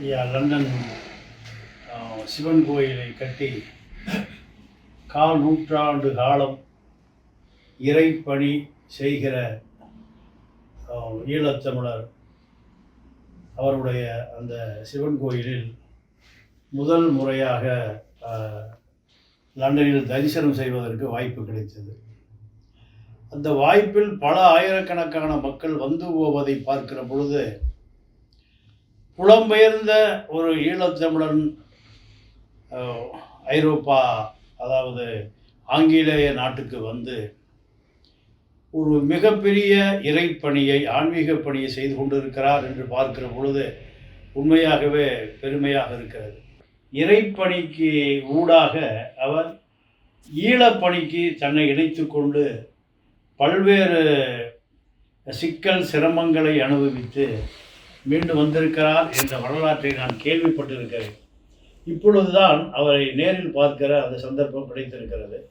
ஐயா லண்டன் சிவன் கோயிலை கட்டி கால் நூற்றாண்டு காலம் இறைப்பணி செய்கிற ஈழத்தமிழர் அவருடைய அந்த சிவன் கோயிலில் முதல் முறையாக லண்டனில் தரிசனம் செய்வதற்கு வாய்ப்பு கிடைத்தது. அந்த வாய்ப்பில் பல ஆயிரக்கணக்கான மக்கள் வந்து போவதை பார்க்கிற பொழுது புலம்பெயர்ந்த ஒரு ஈழத்தமிழன் ஐரோப்பா அதாவது ஆங்கிலேய நாட்டுக்கு வந்து ஒரு மிகப்பெரிய இறைப்பணியை ஆன்மீக பணியை செய்து கொண்டிருக்கிறார் என்று பார்க்கிற பொழுது உண்மையாகவே பெருமையாக இருக்கிறது. இறைப்பணிக்கு ஊடாக அவர் ஈழப்பணிக்கு தன்னை இணைத்து கொண்டு பல்வேறு சிக்கல் சிரமங்களை அனுபவித்து மீண்டும் வந்திருக்கிறார் என்ற வரலாற்றை நான் கேள்விப்பட்டிருக்கிறேன். இப்பொழுதுதான் அவரை நேரில் பார்க்கிற அந்த சந்தர்ப்பம் கிடைத்திருக்கிறது.